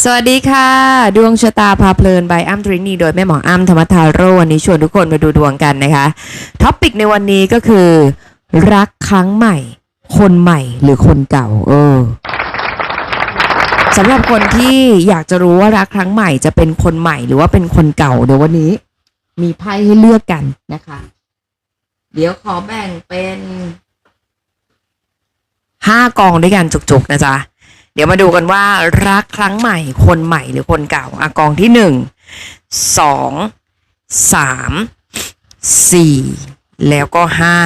สวัสดีค่ะ ดวงชะตาพาเพลิน by อ้ำทรินีโดยแม่หมออ้ำธรรมทาโรวันนี้ชวนทุกคนมาดูดวงกันนะคะท็อปิกในวันนี้ก็คือ รักครั้งใหม่ คนใหม่หรือคนเก่า เออสำหรับคนที่อยากจะรู้ว่ารักครั้งใหม่จะเป็นคนใหม่หรือว่าเป็นคนเก่า เดี๋ยววันนี้ มีไพ่ให้เลือกกันนะคะ เดี๋ยวขอแบ่งเป็นห้ากองด้วยกันจุกๆนะจ๊ะ เดี๋ยวมาดูกันว่ารักครั้งใหม่คนใหม่หรือคนเก่าอะกองที่หนึ่งสองสามสี่แล้วก็ห้า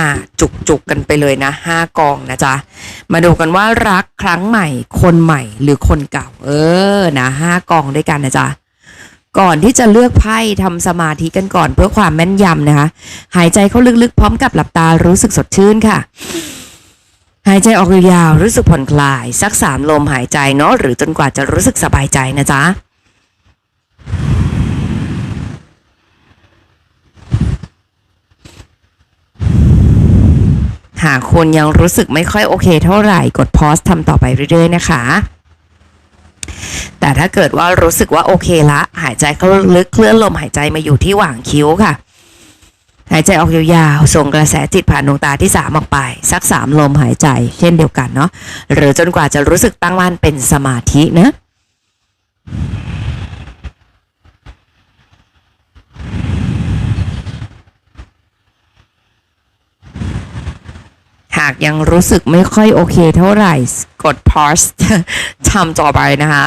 จุกจุกกันไปเลยนะห้ากองนะจ๊ะ มาดูกันว่ารักครั้งใหม่ คนใหม่หรือคนเก่า เออนะห้ากองด้วยกันนะจ๊ะก่อนที่จะเลือกไพ่ทำสมาธิกันก่อนเพื่อความแม่นยำนะคะ หายใจเข้าลึกๆ พร้อมกับหลับตารู้สึกสดชื่นค่ะ หายใจออกยาวๆรู้สึกผ่อนคลาย สักสามลมหายใจเนาะหรือจนกว่าจะรู้สึกสบายใจนะจ๊ะหากคุณยังรู้สึกไม่ค่อยโอเคเท่าไหร่กดพอสทำต่อไปเรื่อยๆนะคะ แต่ถ้าเกิดว่ารู้สึกว่าโอเคละ หายใจเข้าลึกเคลื่อนลมหายใจมาอยู่ที่หว่างคิ้วค่ะ หายใจออกยาวๆ ส่งกระแสจิตผ่านดวงตาที่สามออกไป สักสามลมหายใจเช่นเดียวกันเนาะหรือจนกว่าจะรู้สึกตั้งมั่นเป็นสมาธินะหากยังรู้สึกไม่ค่อยโอเคเท่าไหร่ กด pause ทำต่อไปนะคะ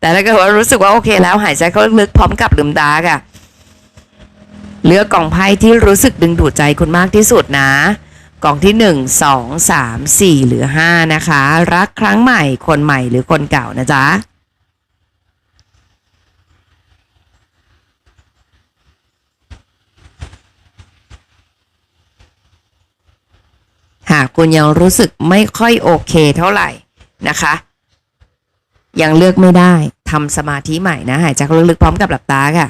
แต่ถ้าเกิดว่ารู้สึกว่าโอเคแล้วหายใจเข้าลึกๆพร้อมกับลืมตาค่ะ เลือกกล่องไพ่ที่รู้สึกดึงดูดใจคุณมากที่สุดนะ กล่องที่หนึ่งสองสามสี่หรือห้านะคะ รักครั้งใหม่คนใหม่หรือคนเก่านะจ๊ะหากคุณยังรู้สึกไม่ค่อยโอเคเท่าไหร่นะคะ ยังเลือกไม่ได้ทำสมาธิใหม่นะ หายใจลึกๆพร้อมกับหลับตาค่ะ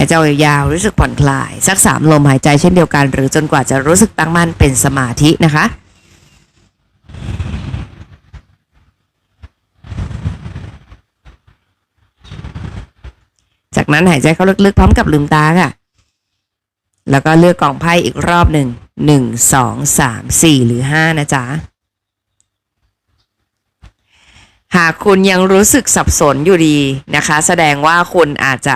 หายใจยาวรู้สึกผ่อนคลาย สักสามลมหายใจเช่นเดียวกัน หรือจนกว่าจะรู้สึกตั้งมั่นเป็นสมาธินะคะจากนั้นหายใจเข้าลึกๆ พร้อมกับลืมตาค่ะ แล้วก็เลือกกล่องไพ่อีกรอบหนึ่งหนึ่งสองสามสี่หรือห้านะจ๊ะ หากคุณยังรู้สึกสับสนอยู่ดีนะคะ แสดงว่าคุณอาจจะ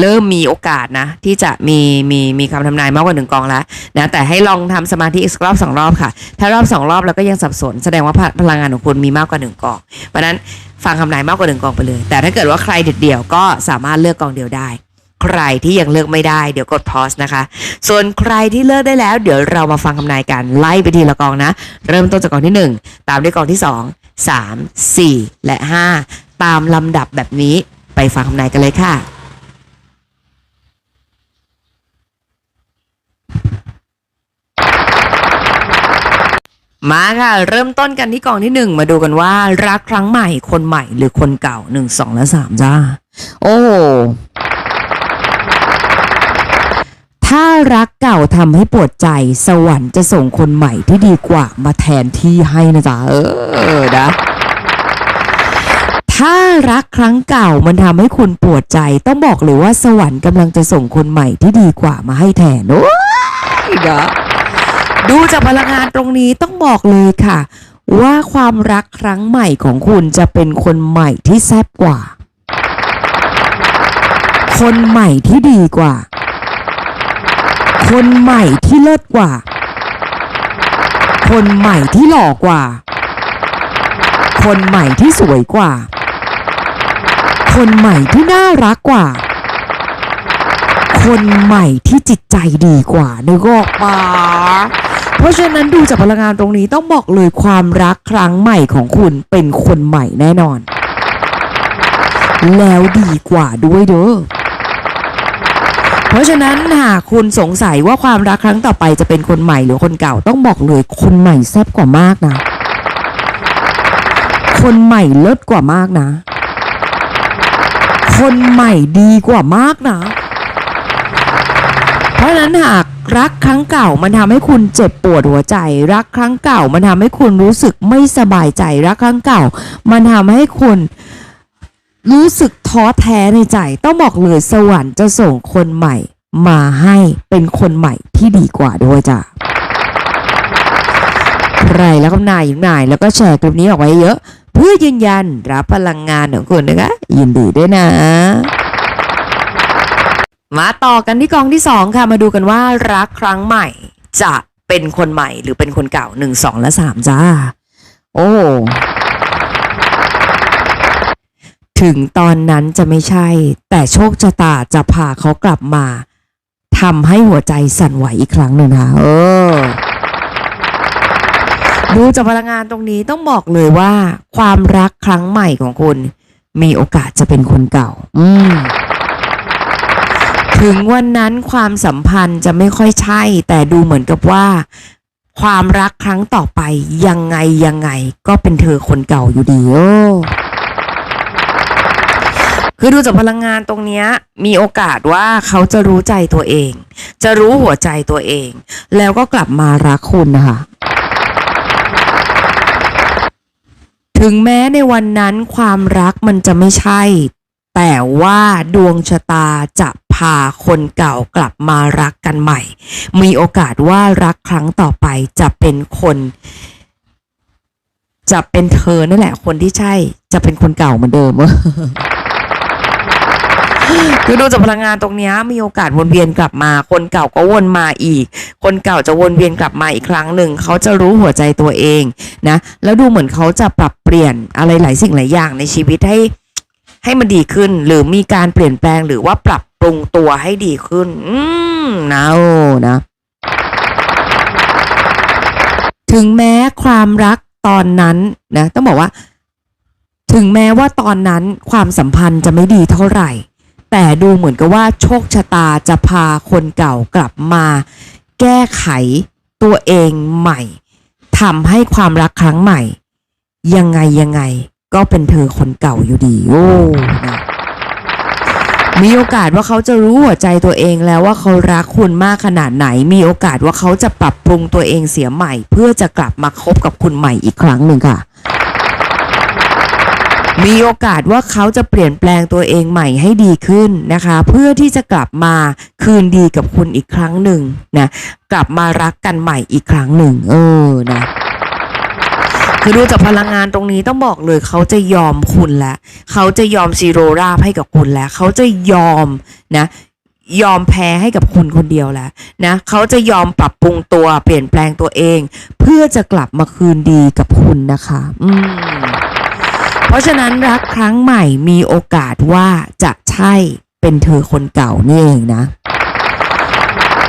เริ่มมีโอกาสนะ ที่จะมีมีมีคำทำนายมากกว่าหนึ่งกองแล้วนะแต่ให้ลองทำสมาธิอีกรอบสองรอบค่ะ ถ้ารอบสองรอบแล้วก็ยังสับสน แสดงว่าพลังงานของคุณมีมากกว่าหนึ่งกอง เพราะฉะนั้นฟังคำนายมากกว่าหนึ่งกองไปเลย แต่ถ้าเกิดว่าใครเด็ดเดี่ยวก็สามารถเลือกกองเดียวได้ ใครที่ยังเลือกไม่ได้เดี๋ยวกดพอสนะคะ ส่วนใครที่เลือกได้แล้ว เดี๋ยวเรามาฟังคำนายกันไล่ไปทีละกองนะ เริ่มต้นจากกองที่ 1 ตามด้วยกองที่ 2 3 4 และ 5 ตามลำดับแบบนี้ไปฟังคำนายกันเลยค่ะ มาค่ะ เริ่มต้นกันที่กองที่หนึ่งมาดูกันว่า รักครั้งใหม่คนใหม่หรือคนเก่าหนึ่งสองและสามจ้า โอ้ถ้ารักเก่าทำให้ปวดใจสวรรค์จะส่งคนใหม่ที่ดีกว่ามาแทนที่ให้นะจ๊ะเออนะถ้ารักครั้งเก่ามันทำให้คุณปวดใจต้องบอกเลยว่าสวรรค์กำลังจะส่งคนใหม่ที่ดีกว่ามาให้แทนโอ้ยนะ ดูจากพลังงานตรงนี้ต้องบอกเลยค่ะ ว่าความรักครั้งใหม่ของคุณจะเป็นคนใหม่ที่แซ่บกว่า คนใหม่ที่ดีกว่า คนใหม่ที่เลิศกว่า คนใหม่ที่หล่อกว่า คนใหม่ที่สวยกว่า คนใหม่ที่น่ารักกว่าคนใหม่ที่จิตใจดีกว่านึกออกปะ เพราะฉะนั้นดูจากพลังงานตรงนี้ต้องบอกเลยความรักครั้งใหม่ของคุณเป็นคนใหม่แน่นอน แล้วดีกว่าด้วยเด้อเพราะฉะนั้นหากคุณสงสัยว่าความรักครั้งต่อไปจะเป็นคนใหม่หรือคนเก่าต้องบอกเลยคนใหม่แซ่บกว่ามากนะ คนใหม่เลิศกว่ามากนะ คนใหม่ดีกว่ามากนะ เพราะฉะนั้นหาก รักครั้งเก่ามันทำให้คุณเจ็บปวดหัวใจ รักครั้งเก่า มันทำให้คุณรู้สึกไม่สบายใจ รักครั้งเก่า มันทำให้คุณรู้สึกท้อแท้ในใจ ต้องบอกเลยสวรรค์จะส่งคนใหม่ มาให้เป็นคนใหม่ที่ดีกว่าด้วยจ้ะใครแล้วก็นายนายแล้วก็แชร์คลิปนี้ออกไว้เยอะ เพื่อยืนยันรับพลังงานของคุณนะคะยินดีด้วยนะ มาต่อกันที่กองที่สองค่ะ มาดูกันว่ารักครั้งใหม่จะเป็นคนใหม่หรือเป็นคนเก่าหนึ่งสองและสามจ้า โอ้ถึงตอนนั้นจะไม่ใช่ แต่โชคชะตาจะพาเขากลับมาทำให้หัวใจสั่นไหวอีกครั้งหนึ่งนะเออดูจากพลังงานตรงนี้ต้องบอกเลยว่า ความรักครั้งใหม่ของคุณ มีโอกาสจะเป็นคนเก่า อืม ถึงวันนั้นความสัมพันธ์จะไม่ค่อยใช่ แต่ดูเหมือนกับว่า ความรักครั้งต่อไปยังไงยังไง ก็เป็นเธอคนเก่าอยู่ดีโอ้คือดูจากพลังงานตรงนี้มีโอกาสว่าเขาจะรู้ใจตัวเอง จะรู้หัวใจตัวเอง แล้วก็กลับมารักคุณนะคะถึงแม้ในวันนั้นความรักมันจะไม่ใช่ แต่ว่าดวงชะตาจะพาคนเก่ากลับมารักกันใหม่ มีโอกาสว่ารักครั้งต่อไปจะเป็นคน จะเป็นเธอนั่นแหละ คนที่ใช่ จะเป็นคนเก่าเหมือนเดิมคือดูจากพลังงานตรงนี้มีโอกาสวนเวียนกลับมา คนเก่าก็วนมาอีก คนเก่าจะวนเวียนกลับมาอีกครั้งหนึ่งเขาจะรู้หัวใจตัวเองนะ แล้วดูเหมือนเขาจะปรับเปลี่ยนอะไรหลายสิ่งหลายอย่างในชีวิตให้ ให้มันดีขึ้น หรือมีการเปลี่ยนแปลงหรือว่าปรับปรุงตัวให้ดีขึ้น อืมนะโอ้นะ ถึงแม้ความรักตอนนั้นนะต้องบอกว่า ถึงแม้ว่าตอนนั้นความสัมพันธ์จะไม่ดีเท่าไหร่ แต่ดูเหมือนกับว่าโชคชะตาจะพาคนเก่ากลับมา แก้ไขตัวเองใหม่ทำให้ความรักครั้งใหม่ ยังไงยังไง ก็เป็นเธอคนเก่าอยู่ดีโอ้นะมีโอกาสว่าเขาจะรู้หัวใจตัวเองแล้วว่าเขารักคุณมากขนาดไหน มีโอกาสว่าเขาจะปรับปรุงตัวเองเสียใหม่ เพื่อจะกลับมาคบกับคุณใหม่อีกครั้งหนึ่งค่ะ มีโอกาสว่าเขาจะเปลี่ยนแปลงตัวเองใหม่ให้ดีขึ้นนะคะ เพื่อที่จะกลับมาคืนดีกับคุณอีกครั้งหนึ่งนะ กลับมารักกันใหม่อีกครั้งหนึ่ง เออนะ คือดูจากพลังงานตรงนี้ต้องบอกเลยเขาจะยอมคุณแล้วเขาจะยอมซีโรราบให้กับคุณแล้วเขาจะยอมนะยอมแพ้ให้กับคุณคนเดียวแล้วนะเขาจะยอมปรับปรุงตัวเปลี่ยนแปลงตัวเอง เพื่อจะกลับมาคืนดีกับคุณนะคะ อืมเพราะฉะนั้นรักครั้งใหม่มีโอกาสว่าจะใช่เป็นเธอคนเก่านี่เองนะ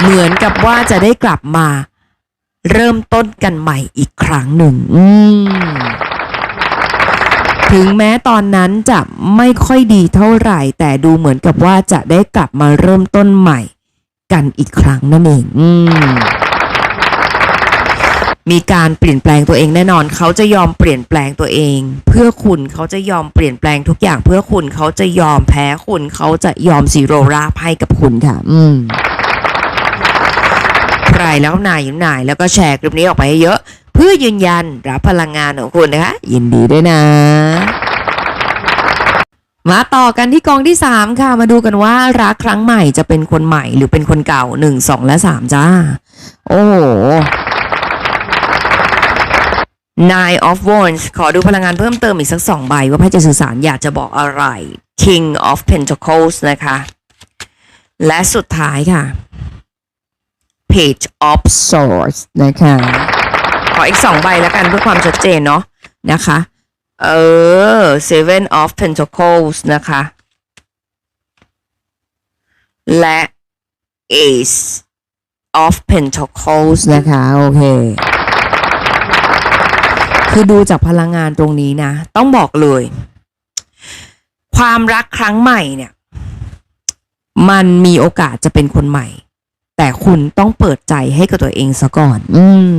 เหมือนกับว่าจะได้กลับมา เริ่มต้นกันใหม่อีกครั้งหนึ่ง ถึงแม้ตอนนั้นจะไม่ค่อยดีเท่าไหร่ แต่ดูเหมือนกับว่าจะได้กลับมาเริ่มต้นใหม่กันอีกครั้งนั่นเองอมีการเปลี่ยนแปลงตัวเองแน่นอน เขาจะยอมเปลี่ยนแปลงตัวเอง เพื่อคุณเขาจะยอมเปลี่ยนแปลงทุกอย่างเพื่อคุณเขาจะยอมแพ้คุณเขาจะยอมซีโรราบให้กับคุณค่ะ อืม ใครแล้วนายอยู่นายแล้วก็แชร์คลิปนี้ออกไปให้เยอะ เพื่อยืนยันรับพลังงานของคุณนะคะ ยินดีด้วยนะ มาต่อกันที่กองที่สามค่ะ มาดูกันว่ารักครั้งใหม่จะเป็นคนใหม่หรือเป็นคนเก่าหนึ่งสองและสามจ้า โอ้โห Nine of Wands ขอดูพลังงานเพิ่มเติมอีกสักสองใบว่าไพ่จะสื่อสารอยากจะบอกอะไร King of Pentacles นะคะ และสุดท้ายค่ะ Page of Swords นะคะ ขออีกสองใบแล้วกันเพื่อความชัดเจนเนาะนะคะ เออ Seven of Pentacles นะคะ และ Ace of Pentacles นะคะ โอเค คือดูจากพลังงานตรงนี้นะ ต้องบอกเลย ความรักครั้งใหม่เนี่ย มันมีโอกาสจะเป็นคนใหม่ แต่คุณต้องเปิดใจให้กับตัวเองซะก่อน อืม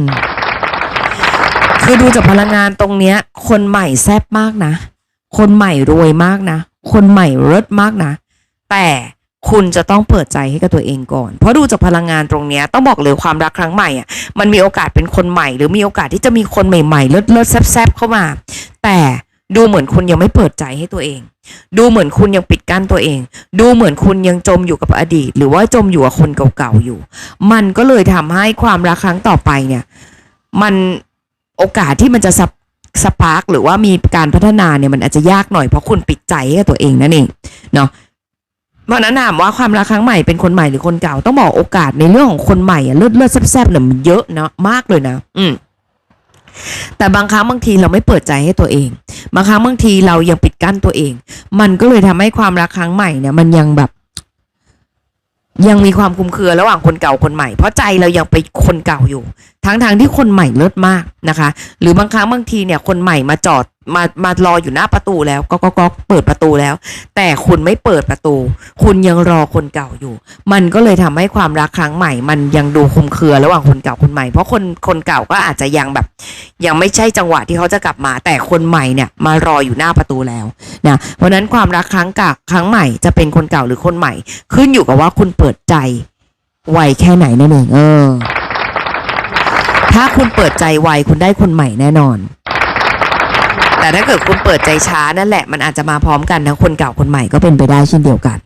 คือดูจากพลังงานตรงเนี้ย คนใหม่แซ่บมากนะ คนใหม่รวยมากนะ คนใหม่เลิศมากนะ แต่คุณจะต้องเปิดใจให้กับตัวเองก่อน เพราะดูจากพลังงานตรงเนี้ยต้องบอกเลยความรักครั้งใหม่อะ มันมีโอกาสเป็นคนใหม่ หรือมีโอกาสที่จะมีคนใหม่ๆ เลิศเลิศๆแซ่บๆเข้ามา แต่ ดูเหมือนคุณยังไม่เปิดใจให้ตัวเอง ดูเหมือนคุณยังปิดกั้นตัวเอง ดูเหมือนคุณยังจมอยู่กับอดีต หรือว่าจมอยู่กับคนเก่าๆอยู่ มันก็เลยทำให้ความรักครั้งต่อไปเนี่ย มันโอกาสที่มันจะสปสปาร์กหรือว่ามีการพัฒนาเนี่ยมันอาจจะยากหน่อยเพราะคุณปิดใจให้กับตัวเองนั่นเองเนาะเพราะฉะนั้นถามว่าความรักครั้งใหม่เป็นคนใหม่หรือคนเก่าต้องบอกโอกาสในเรื่องของคนใหม่อะเลือดเลือดแซ่บๆเนี่ยมันเยอะนะมากเลยนะ อืม แต่บางครั้งบางทีเราไม่เปิดใจให้ตัวเอง บางครั้งบางทีเรายังปิดกั้นตัวเอง มันก็เลยทำให้ความรักครั้งใหม่เนี่ยมันยังแบบ ยังมีความคุมเครือระหว่างคนเก่าคนใหม่ เพราะใจเรายังไปคนเก่าอยู่ ทั้งทางที่คนใหม่เลิศมากนะคะ หรือบางครั้งบางทีเนี่ยคนใหม่มาจอด มามารออยู่หน้าประตูแล้วก็ก็ก็เปิดประตูแล้ว แต่คุณไม่เปิดประตู คุณยังรอคนเก่าอยู่ มันก็เลยทำให้ความรักครั้งใหม่ มันยังดูคุมเครือระหว่างคนเก่าคนใหม่ เพราะคนคนเก่าก็อาจจะยังแบบ ยังไม่ใช่จังหวะที่เขาจะกลับมา แต่คนใหม่เนี่ยมารออยู่หน้าประตูแล้วนะเพราะนั้นความรักครั้งกครั้งใหม่จะเป็นคนเก่าหรือคนใหม่ ขึ้นอยู่กับว่าคุณเปิดใจไวแค่ไหนนั่นเองเออ ถ้าคุณเปิดใจไวคุณได้คนใหม่แน่นอน แต่ถ้าเกิดคุณเปิดใจช้านั่นแหละมันอาจจะมาพร้อมกันทั้งคนเก่าคนใหม่ก็เป็นไปได้เช่นเดียวกัน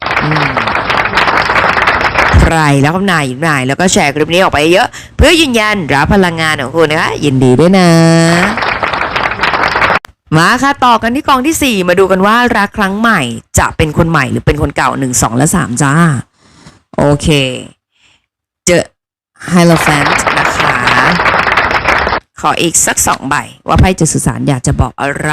ใครแล้วก็นายนายแล้วก็แชร์คลิปนี้ออกไปเยอะ เพื่อยืนยันรับพลังงานของคุณนะคะยินดีด้วยนะ มาค่ะต่อกันที่กองที่ 4 มาดูกันว่ารักครั้งใหม่จะเป็นคนใหม่หรือเป็นคนเก่า 1 2 และ 3 จ้า โอเค เจอไฮโลแฟนนะคะ ขออีกสักสองใบ ว่าไพ่จะสื่อสารอยากจะบอกอะไร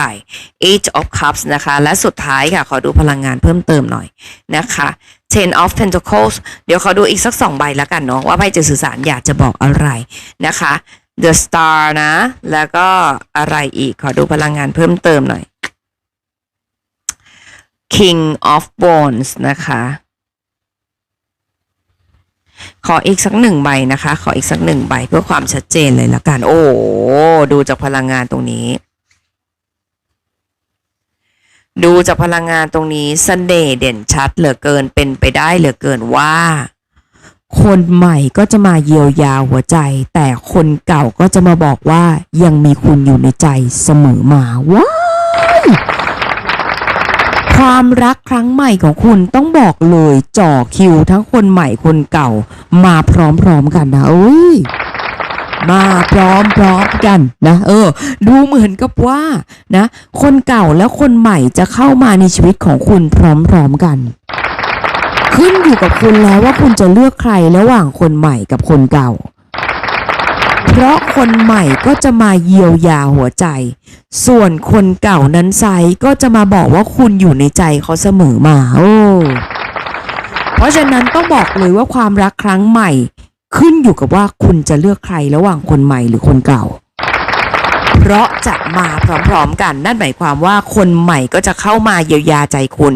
Eight of Cups นะคะ และสุดท้ายค่ะ ขอดูพลังงานเพิ่มเติมหน่อยนะคะ Ten of Pentacles เดี๋ยวขอดูอีกสักสองใบแล้วกันเนาะว่าไพ่จะสื่อสารอยากจะบอกอะไรนะคะ The Star นะ แล้วก็อะไรอีกขอดูพลังงานเพิ่มเติมหน่อย King of Wands นะคะ ขออีกสักหนึ่งใบนะคะ ขออีกสักหนึ่งใบเพื่อความชัดเจนเลยละกัน โอ้ดูจากพลังงานตรงนี้ ดูจากพลังงานตรงนี้เสน่ห์เด่นชัดเหลือเกินเป็นไปได้เหลือเกินว่า คนใหม่ก็จะมาเยียวยาหัวใจ แต่คนเก่าก็จะมาบอกว่ายังมีคุณอยู่ในใจเสมอมาว้าย ความรักครั้งใหม่ของคุณต้องบอกเลยจ่อคิวทั้งคนใหม่คนเก่า มาพร้อมๆกันนะเอ้ยมาพร้อมๆกันนะเออ ดูเหมือนกับว่านะ คนเก่าและคนใหม่จะเข้ามาในชีวิตของคุณพร้อมๆกัน ขึ้นอยู่กับคุณแล้วว่าคุณจะเลือกใครระหว่างคนใหม่กับคนเก่า เพราะคนใหม่ก็จะมาเยียวยาหัวใจ ส่วนคนเก่านั้นไซก็จะมาบอกว่าคุณอยู่ในใจเขาเสมอมาโอ้เพราะฉะนั้นต้องบอกเลยว่าความรักครั้งใหม่ ขึ้นอยู่กับว่าคุณจะเลือกใครระหว่างคนใหม่หรือคนเก่า เพราะจะมาพร้อมๆกัน นั่นหมายความว่าคนใหม่ก็จะเข้ามาเยียวยาใจคุณ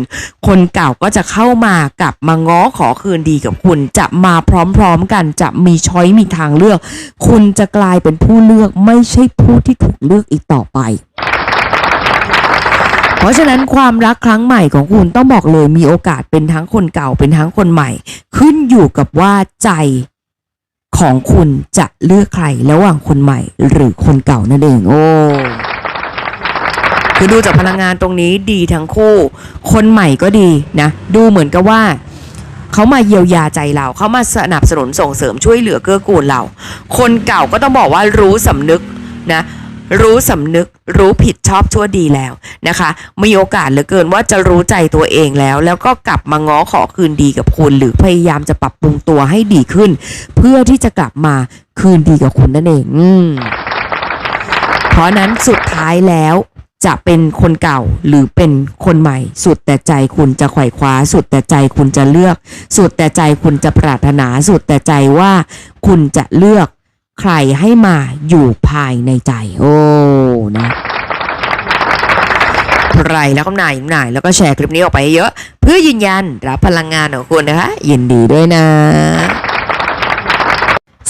คนเก่าก็จะเข้ามากลับมาง้อขอคืนดีกับคุณ จะมาพร้อมๆกันจะมีช้อยมีทางเลือก คุณจะกลายเป็นผู้เลือกไม่ใช่ผู้ที่ถูกเลือกอีกต่อไปเพราะฉะนั้นความรักครั้งใหม่ของคุณต้องบอกเลยมีโอกาสเป็นทั้งคนเก่าเป็นทั้งคนใหม่ ขึ้นอยู่กับว่าใจ ของคุณจะเลือกใครระหว่างคนใหม่หรือคนเก่านั่นเองโอ้คือดูจากพลังงานตรงนี้ดีทั้งคู่ คนใหม่ก็ดีนะ ดูเหมือนกับว่าเขามาเยียวยาใจเรา เขามาสนับสนุนส่งเสริมช่วยเหลือเกื้อกูลเรา คนเก่าก็ต้องบอกว่ารู้สำนึกนะ รู้สำนึกรู้ผิดชอบชั่วดีแล้วนะคะ มีโอกาสเหลือเกินว่าจะรู้ใจตัวเองแล้ว แล้วก็กลับมาง้อขอคืนดีกับคุณ หรือพยายามจะปรับปรุงตัวให้ดีขึ้น เพื่อที่จะกลับมาคืนดีกับคุณนั่นเองอืมเพราะนั้นสุดท้ายแล้วจะเป็นคนเก่าหรือเป็นคนใหม่ สุดแต่ใจคุณจะไขว่คว้า สุดแต่ใจคุณจะเลือก สุดแต่ใจคุณจะปรารถนา สุดแต่ใจว่าคุณจะเลือก ใครให้มาอยู่ภายในใจ โอ้นะใครแล้วก็นายนายแล้วก็แชร์คลิปนี้ออกไปเยอะ เพื่อยืนยันรับพลังงานของคุณนะคะ ยินดีด้วยนะ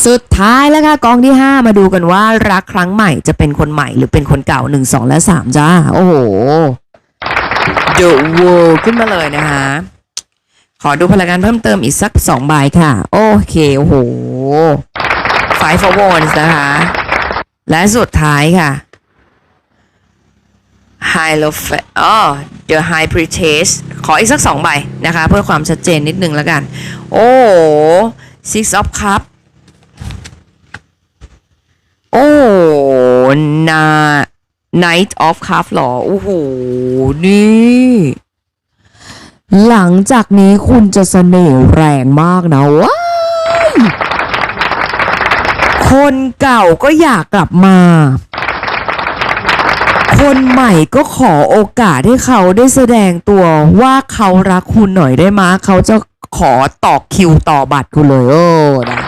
สุดท้ายแล้วค่ะกองที่ 5 มาดูกันว่ารักครั้งใหม่จะเป็นคนใหม่หรือเป็นคนเก่า 1 2 และ 3 จ้า โอ้โห The World ขึ้นมาเลยนะคะ ขอดูพลังงานเพิ่มเติมอีกสักสองใบค่ะ โอเคโอ้โห Five for Wands นะคะ และสุดท้ายค่ะ High l o f อ๋อ The High Priestess ขออีกสักสองใบนะคะ เพื่อความชัดเจนนิดนึงแล้วกัน โอ้ Six of Cup โอ้นา Knight of Cup หรอ โอ้โห นี่ หลังจากนี้คุณจะเสน่ห์แรงมากนะว้า คนเก่าก็อยากกลับมา คนใหม่ก็ขอโอกาสให้เขาได้แสดงตัวว่าเขารักคุณหน่อยได้มาเขาจะขอต่อคิวต่อบัตรคุณเลยโอ้นะ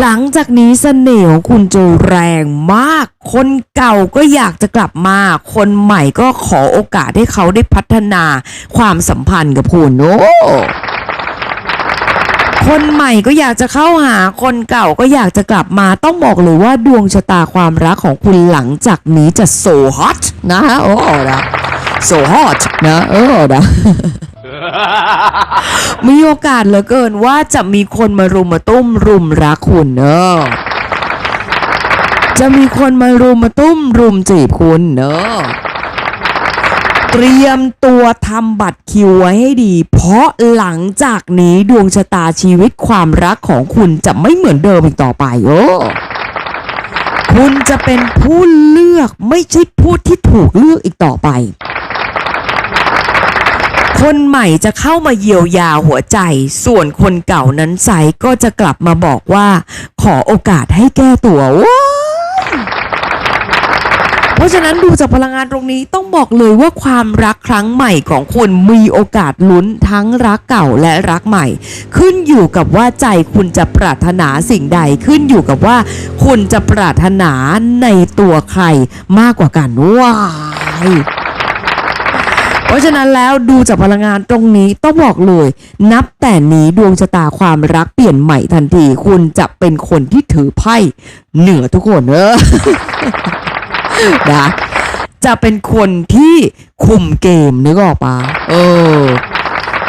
หลังจากนี้เสน่ห์ของคุณจะแรงมาก คนเก่าก็อยากจะกลับมา คนใหม่ก็ขอโอกาสให้เขาได้พัฒนาความสัมพันธ์กับคุณโอ้ คนใหม่ก็อยากจะเข้าหาคนเก่าก็อยากจะกลับมาต้องบอกเลยว่าดวงชะตาความรักของคุณหลังจากนี้จะโซฮอตนะฮะโอ้นะโซฮอตนะเออนะมีโอกาสเหลือเกินว่าจะมีคนมารุมมาตุ้มรุมรักคุณเนอะจะมีคนมารุมมาตุ้มรุมจีบคุณเนอะ เตรียมตัวทำบัตรคิวไว้ให้ดี เพราะหลังจากนี้ดวงชะตาชีวิตความรักของคุณจะไม่เหมือนเดิมอีกต่อไปโอ้คุณจะเป็นผู้เลือกไม่ใช่ผู้ที่ถูกเลือกอีกต่อไป คนใหม่จะเข้ามาเยียวยาหัวใจ ส่วนคนเก่านั้นใสก็จะกลับมาบอกว่า ขอโอกาสให้แก้ตัวว้า เพราะฉะนั้นดูจากพลังงานตรงนี้ต้องบอกเลยว่าความรักครั้งใหม่ของคุณมีโอกาสลุ้นทั้งรักเก่าและรักใหม่ ขึ้นอยู่กับว่าใจคุณจะปรารถนาสิ่งใดขึ้นอยู่กับว่า คุณจะปรารถนาในตัวใครมากกว่ากันว้ายเพราะฉะนั้นแล้วดูจากพลังงานตรงนี้ต้องบอกเลย นับแต่นี้ดวงชะตาความรักเปลี่ยนใหม่ทันที คุณจะเป็นคนที่ถือไพ่เหนือทุกคนเออ นะจะเป็นคนที่คุมเกมนึกออกปะเออ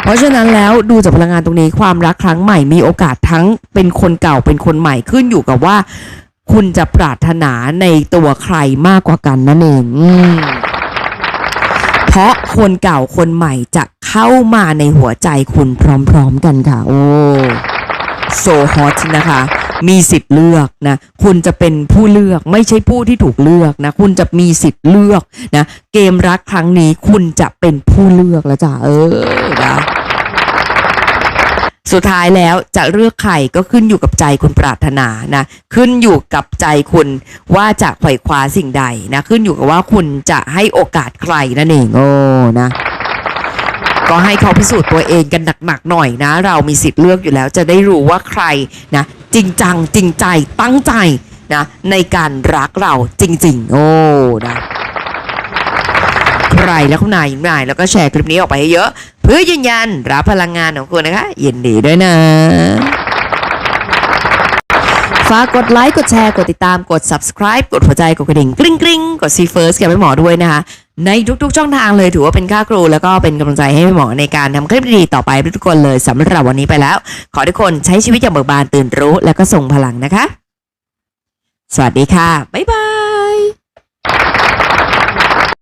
เพราะฉะนั้นแล้วดูจากพลังงานตรงนี้ความรักครั้งใหม่มีโอกาสทั้งเป็นคนเก่าเป็นคนใหม่ขึ้นอยู่กับว่า คุณจะปรารถนาในตัวใครมากกว่ากันนั่นเองอเพราะคนเก่าคนใหม่จะเข้ามาในหัวใจคุณพร้อม ๆ กันค่ะ โอ้ โซฮอตนะคะ มีสิทธิ์เลือกนะ คุณจะเป็นผู้เลือกไม่ใช่ผู้ที่ถูกเลือกนะ คุณจะมีสิทธิ์เลือกนะ เกมรักครั้งนี้คุณจะเป็นผู้เลือกแล้วจ้ะเออนะสุดท้ายแล้วจะเลือกใครก็ขึ้นอยู่กับใจคุณปรารถนานะ ขึ้นอยู่กับใจคุณว่าจะไขว่คว้าสิ่งใดนะ ขึ้นอยู่กับว่าคุณจะให้โอกาสใครนั่นเองโอ้นะ ก็ให้เขาพิสูจน์ตัวเองกันหนักๆหน่อยนะ เรามีสิทธิ์เลือกอยู่แล้วจะได้รู้ว่าใครนะจริงจังจริงใจตั้งใจนะในการรักเราจริง ๆ โอ้นะใครและคุณนายยินนายแล้วก็แชร์คลิปนี้ออกไปให้เยอะ เพื่อยืนยันรับพลังงานของคุณนะคะยินดีด้วยนะฝากกดไลค์ กดแชร์ กดติดตาม กด subscribe กดหัวใจ กดกระดิ่งกริ๊งกริ๊งกด see first กับหมอด้วยนะคะ ในทุกๆ ช่องทางเลยถือว่าเป็นค่าครู แล้วก็เป็นกำลังใจให้พี่หมอในการทำคลิปดีๆต่อไปทุกคนเลยสำหรับวันนี้ไปแล้ว ขอทุกคนใช้ชีวิตอย่างเบิกบานตื่นรู้ แล้วก็ส่งพลังนะคะ สวัสดีค่ะ บ๊ายบาย